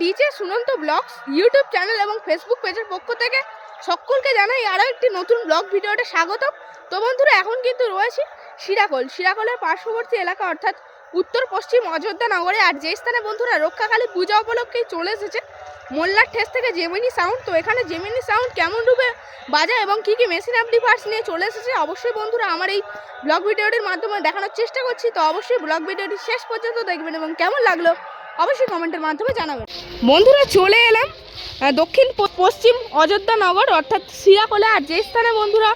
DJ Sunanta blogs, YouTube channel এবং Facebook পেজের পক্ষ থেকে সকলকে জানাই আরও একটি নতুন ব্লগ ভিডিওতে স্বাগতম। তো বন্ধুরা, এখন কিন্তু রয়েছি শিরাকোল। শিরাকোলের পার্শ্ববর্তী এলাকা, অর্থাৎ উত্তর, পশ্চিম অযোধ্যা নগরে। আর যে স্থানে বন্ধুরা রক্ষাকালী পূজা উপলক্ষেই চলে এসেছে, মোল্লার ঠেস থেকে জেমিনি সাউন্ড। তো এখানে জেমিনি সাউন্ড কেমন রূপে বাজায় এবং কী কী মেশিন অ্যাম্পলিফায়ার্স নিয়ে চলে এসেছে, অবশ্যই বন্ধুরা আমার এই ব্লগ ভিডিওটির মাধ্যমে দেখানোর চেষ্টা করছি। তো অবশ্যই ব্লগ ভিডিওটি শেষ পর্যন্ত দেখবেন এবং কেমন লাগল অবশ্যই কমেন্টের মাধ্যমে জানাবেন। বন্ধুরা, চলে এলাম দক্ষিণ পশ্চিম অযোধ্যা নগর, অর্থাৎ সিরাকোলে আর যে স্থানে বন্ধুরা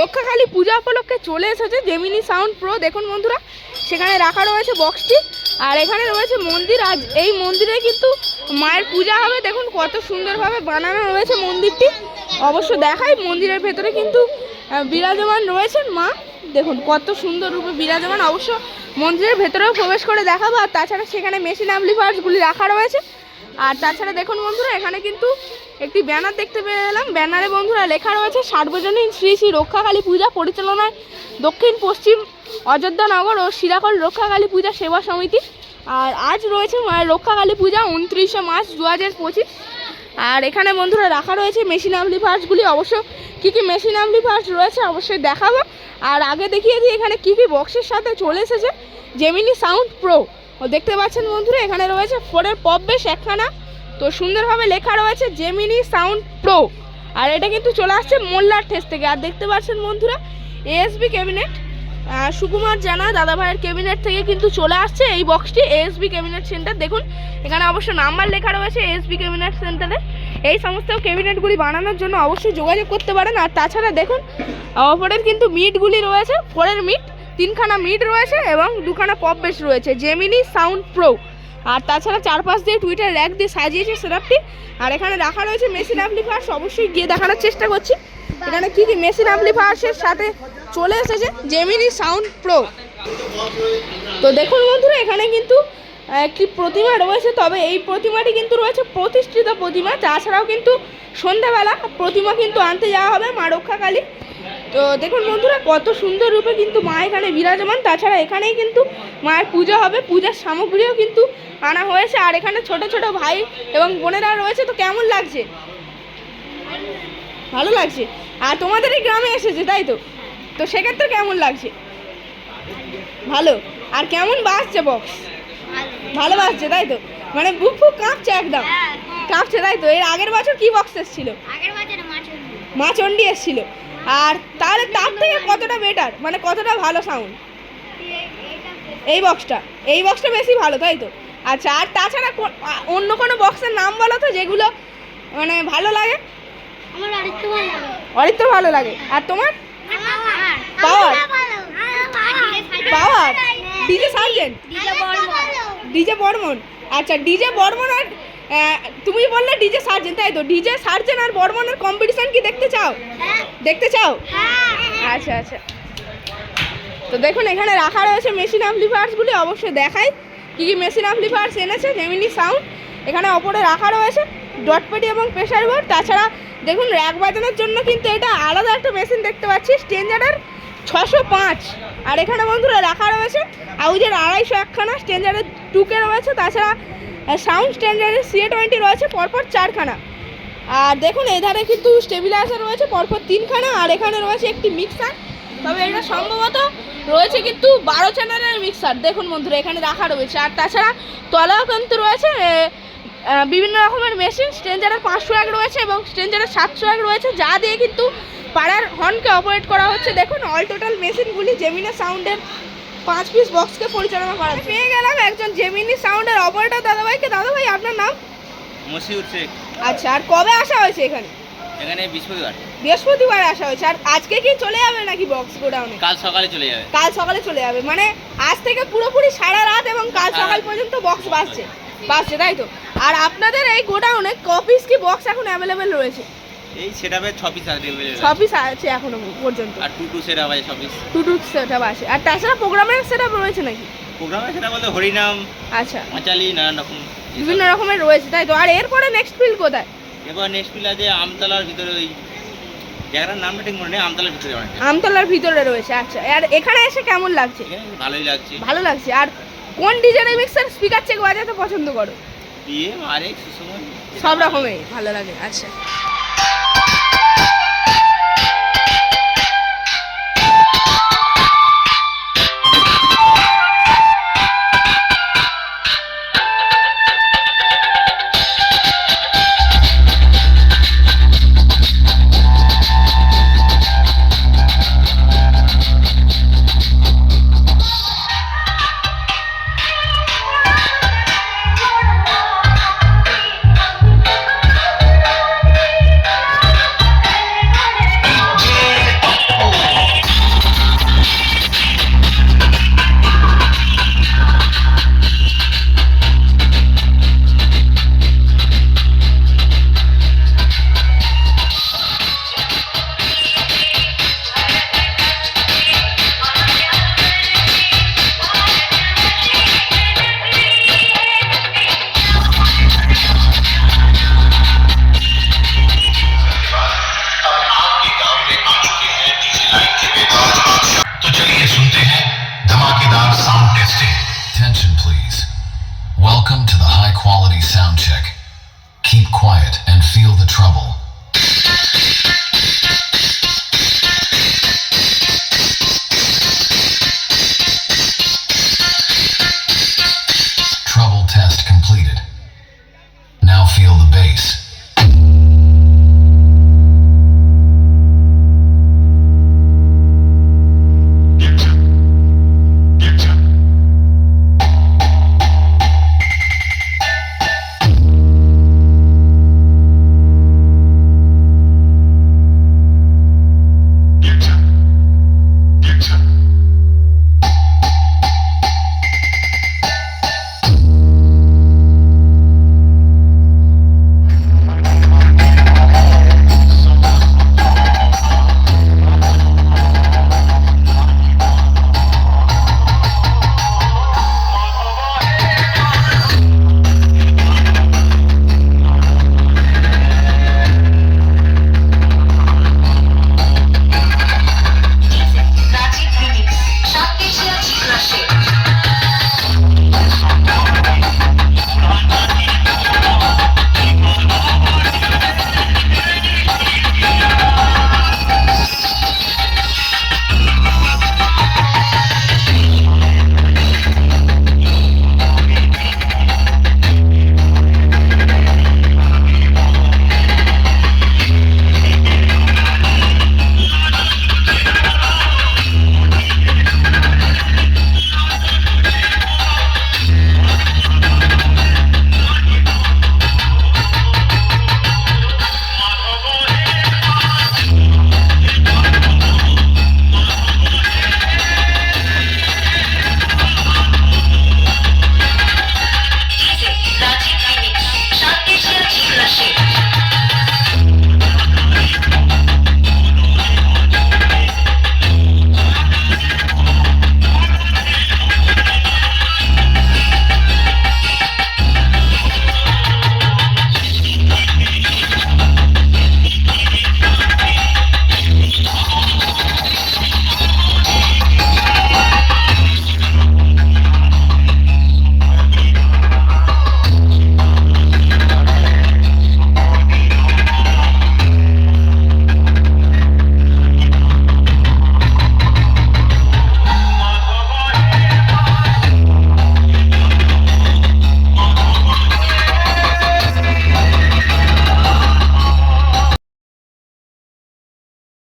রক্ষাকালী পূজা উপলক্ষে চলে এসেছে জেমিনি সাউন্ড প্রো দেখুন বন্ধুরা, সেখানে রাখা রয়েছে বক্সটি আর এখানে রয়েছে মন্দির। আজ এই মন্দিরে কিন্তু মায়ের পূজা হবে। দেখুন কত সুন্দরভাবে বানানো রয়েছে মন্দিরটি। অবশ্য দেখাই, মন্দিরের ভেতরে কিন্তু বিরাজমান রয়েছেন মা। দেখুন কত সুন্দর রূপে বিরাজমান। অবশ্য মন্দিরের ভেতরেও প্রবেশ করে দেখাবো, আর তাছাড়া সেখানে মেশিন অ্যাম্পলিফায়ার্সগুলি রাখা রয়েছে। আর তাছাড়া দেখুন বন্ধুরা, এখানে কিন্তু একটি ব্যানার দেখতে পেয়ে এলাম ব্যানারে বন্ধুরা লেখা রয়েছে, সার্বজনীন শ্রী শ্রী রক্ষাকালী পূজা পরিচালনায় দক্ষিণ, পশ্চিম অযোধ্যা নগর ও শিরাকল রক্ষাকালী পূজা সেবা সমিতি। আর আজ রয়েছে মায়ের রক্ষাকালী পূজা উনত্রিশে মার্চ দু হাজার পঁচিশ। আর এখানে বন্ধুরা রাখা রয়েছে মেশিন অ্যাম্পলিফায়ার্সগুলি অবশ্য কী কী মেশিন অ্যাম্পলিফায়ার্স রয়েছে অবশ্যই দেখাবো। আর আগে দেখিয়ে দিই, এখানে কী কী বক্সের সাথে চলে এসেছে। জেমিনি সাউন্ড প্রো দেখতে পাচ্ছেন বন্ধুরা, এখানে রয়েছে ফোরের পপ বেশ একখানা। তো সুন্দরভাবে লেখা রয়েছে জেমিনি সাউন্ড প্রো আর এটা কিন্তু চলে আসছে মোল্লার ঠেস থেকে। আর দেখতে পাচ্ছেন বন্ধুরা এএসবি ক্যাবিনেট সুকুমার জানা দাদা ভাইয়ের ক্যাবিনেট থেকে কিন্তু চলে আসছে এই বক্সটি এএসবি ক্যাবিনেট সেন্টার দেখুন, এখানে অবশ্য নাম্বার লেখা রয়েছে এএসবি ক্যাবিনেট সেন্টারে এই সমস্ত ক্যাবিনেটগুলি বানানোর জন্য অবশ্যই যোগাযোগ করতে পারেন। আর তাছাড়া দেখুন ওপরের কিন্তু মিটগুলি রয়েছে ফোরের মিট তিনখানা মিট রয়েছে এবং দুখানা পপ বেস রয়েছে জেমিনি সাউন্ড প্রো আর তাছাড়া চারপাশ দিয়ে টুইটার র্যাক দিয়ে সাজিয়েছে সেটআপটি আর এখানে রাখা রয়েছে মেশিন অ্যাম্পলিফায়ার্স অবশ্যই গিয়ে দেখানোর চেষ্টা করছি। এখানে কি কি মেশিন অ্যাম্পলিফায়ার্সের সাথে চলে এসেছে জেমিনি সাউন্ড প্রো তো দেখুন বন্ধুরা, এখানে কিন্তু একটি প্রতিমা রয়েছে, তবে এই প্রতিমাটি কিন্তু রয়েছে প্রতিষ্ঠিত প্রতিমা, তাছাড়াও কিন্তু সন্ধ্যাবেলা প্রতিমা কিন্তু আনতে যাওয়া হবে মা রক্ষাকালী। তো দেখুন বন্ধুরা, কত সুন্দর রূপে কিন্তু মা এখানে বিরাজমান, তাছাড়া এখানেই কিন্তু মায়ের পুজো হবে, পূজার সামগ্রীও কিন্তু আনা হয়েছে, আর এখানে ছোট ছোট ভাই এবং বোনেরা রয়েছে, তো কেমন লাগছে? ভালো লাগছে। আর তোমাদের এই গ্রামে এসেছে তাই তো? তো সেক্ষেত্রে কেমন লাগছে? ভালো। আর কেমন বাজছে বক্স ভালো বাজছে তাই তো? মানে বুক ফুক কাঁপছে একদম। কাঁপছে তাই তো? এর আগের বছর কি বক্স এসেছিল? মা চণ্ডী এসেছিল। আর তাহলে তার থেকে কতটা বেটার মানে কতটা ভালো সাউন্ড এই বক্সটা এই বক্সটা বেশি ভালো তাই তো? আচ্ছা আর তাছাড়া অন্য কোনো বক্সের নাম বলো তো যেগুলো মানে ভালো লাগে? ভালো লাগে। অরিত্র ভালো লাগে। আর তোমার? Power? Power DJ sergeant DJ Barman DJ Barman আচ্ছা ডিজে বর্মন আর তুমি বললে ডিজে সার্জেন তাই তো? ডিজে সার্জেন আর বর্মনের কম্পিটিশন কি দেখতে চাও? হ্যাঁ। দেখতে চাও? হ্যাঁ। আচ্ছা আচ্ছা। তো দেখুন এখানে রাখা রয়েছে মেশিন অ্যাম্পলিফায়ার্সগুলি অবশ্যই দেখাই কী কী মেশিন অ্যাম্পলিফায়ার্স এনেছে জেমিনি সাউন্ড এখানে ওপরে রাখা রয়েছে ডটপেটি এবং প্রেশার বোর্ড তাছাড়া দেখুন র্যাক বাজানোর জন্য কিন্তু এটা আলাদা একটা মেশিন দেখতে পাচ্ছি স্টেঞ্জারের ছশো পাঁচ। আর এখানে বন্ধুরা রাখা রয়েছে আউজের আড়াইশো একখানা স্টেঞ্জারের টুকে রয়েছে, তাছাড়া সাউন্ড স্ট্যান্ডার্ডের সিএ টোয়েন্টি রয়েছে, পরপর চারখানা। আর দেখুন, এধারে কিন্তু স্টেবিলাইজার রয়েছে, পরপর তিনখানা, আর এখানে রয়েছে একটি মিক্সার তবে এটা সম্ভবত রয়েছে কিন্তু বারো চ্যানেলের মিক্সার দেখুন বন্ধুরা, এখানে রাখা রয়েছে। আর তাছাড়া তলাও কিন্তু রয়েছে বিভিন্ন রকমের মেশিন স্ট্রেঞ্জারের পাঁচশো এক রয়েছে এবং স্ট্রেঞ্জারের সাতশো এক রয়েছে যা দিয়ে কিন্তু পাড়ার হর্নকে অপারেট করা হচ্ছে। দেখুন অল টোটাল মেশিনগুলি জেমিনা সাউন্ডের পাঁচ পিস বক্সকে পরিচালনা করা। পেয়ে গেলাম একজন জেমিনি সাউন্ডের অপারেটর দাদাভাইকে। দাদাভাই আপনার নাম? মসিউর শেখ। আচ্ছা আর কবে আসা হয়েছে এখানে? এখানে বৃহস্পতিবার। বৃহস্পতিবার আসা হয়েছে। আর আজকে কি চলে যাবে নাকি বক্স গোডাউনে কাল সকালে চলে যাবে। কাল সকালে চলে যাবে। মানে আজ থেকে পুরোপুরি সারা রাত এবং কাল হ্যাঁ। সকাল পর্যন্ত বক্স বাজছে। বাজছে তাই তো? আর আপনাদের এই গোডাউনে কপিস কি বক্স এখন অ্যাভেলেবেল রয়েছে? এই সেটাপে ছ পিস আছে available ছ পিস আছে এখনও পর্যন্ত। আর টু টু সেটা আছে ছ পিস টু টু সেট আছে। আর তাছাড়া প্রোগ্রামের সেট রয়েছে নাকি? প্রোগ্রামে সেটা বলতে হরিনাম আচ্ছা। মাচালি নানান রকম। বিভিন্ন রকমের রয়েছে তাই তো? আর এরপরে নেক্সট ফিল্ড কোথায়? এবার নেক্সট পিল আছে আমতলার ভিতরে ওই জায়গাটার নামটা ঠিক মনে নেই আমতলার ভিতরে আমতলার ভিতরে রয়েছে আচ্ছা। আর এখানে এসে কেমন লাগছে? ভালোই লাগছে। ভালো লাগছে। আর কোন ডিজাইনের মিক্সার স্পিকার চেক বাজাতে পছন্দ করো। সব রকমের ভালো লাগে আচ্ছা। trouble.